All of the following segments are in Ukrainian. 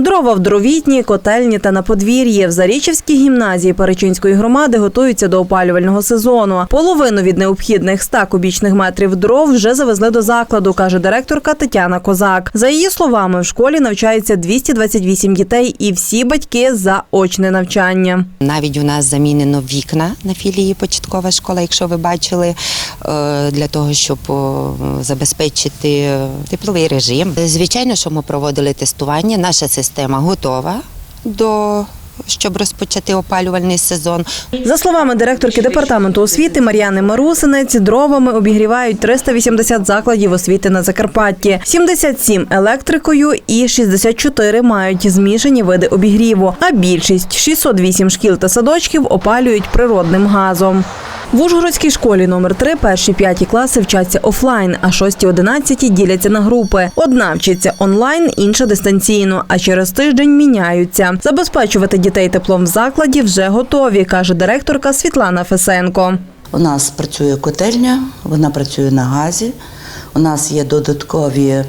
Дрова в дровітні, котельні та на подвір'ї. В Зарічівській гімназії Перечинської громади готуються до опалювального сезону. Половину від необхідних 100 кубічних метрів дров вже завезли до закладу, каже директорка Тетяна Козак. За її словами, в школі навчається 228 дітей і всі батьки за очне навчання. Навіть у нас замінено вікна на філії початкова школа, якщо ви бачили, е, для того, щоб забезпечити тепловий режим. Звичайно, що ми проводили тестування. Наша система готова до щоб розпочати опалювальний сезон. За словами директорки департаменту освіти Мар'яни Марусинець, дровами обігрівають 380 закладів освіти на Закарпатті, 77 електрикою і 64 мають змішані види обігріву. А більшість 608 шкіл та садочків опалюють природним газом. В Ужгородській школі номер 3 перші п'яті класи вчаться офлайн, а шості одинадцяті діляться на групи. Одна вчиться онлайн, інша дистанційно, а через тиждень міняються. Забезпечувати дітей теплом в закладі вже готові, каже директорка Світлана Фесенко. У нас працює котельня, вона працює на газі. У нас є додаткові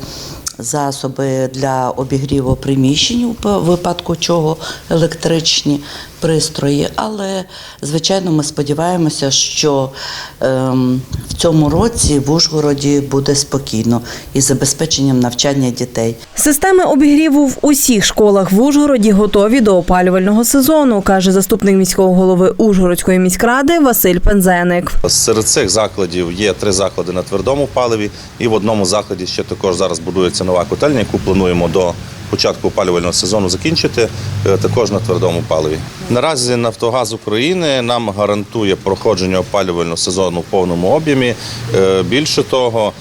засоби для обігріву приміщень, у випадку чого електричні пристрої. Але, звичайно, ми сподіваємося, що ем, в цьому році в Ужгороді буде спокійно із забезпеченням навчання дітей. Системи обігріву в усіх школах в Ужгороді готові до опалювального сезону, каже заступник міського голови Ужгородської міськради Василь Пензеник. Серед цих закладів є три заклади на твердому паливі, і в одному закладі ще також зараз будується нова котельня, яку плануємо до початку опалювального сезону закінчити е, також на твердому паливі. Наразі Нафтогаз України нам гарантує проходження опалювального сезону в повному об'ємі. Е, Більше того,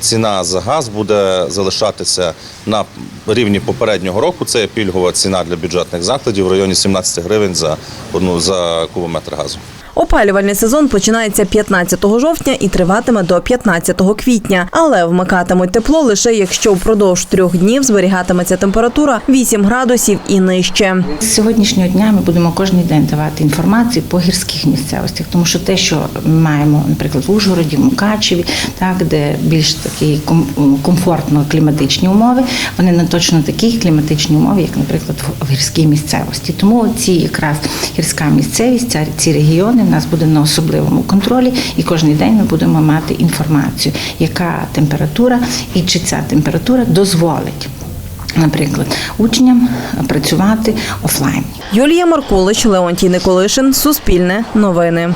ціна за газ буде залишатися на рівні попереднього року. Це є пільгова ціна для бюджетних закладів в районі 17 гривень за одну за кубометр газу. Опалювальний сезон починається 15 жовтня і триватиме до 15 квітня. Але вмикатимуть тепло лише якщо впродовж трьох днів зберігатиметься температура 8 градусів і нижче. З сьогоднішнього дня ми будемо кожен день давати інформацію по гірських місцевостях, тому що те, що ми маємо, наприклад, в Ужгороді, Мукачеві, так де більш такі ком- комфортно кліматичні умови, вони не точно такі кліматичні умови, як, наприклад, в- гірській місцевості. Тому ці якраз гірська місцевість, ці регіони в нас буде на особливому контролі, і кожен день ми будемо мати інформацію, яка температура і чи ця температура дозволить. Наприклад, учням працювати офлайн. Юлія Маркулич, Леонтій Николишин, Суспільне, Новини.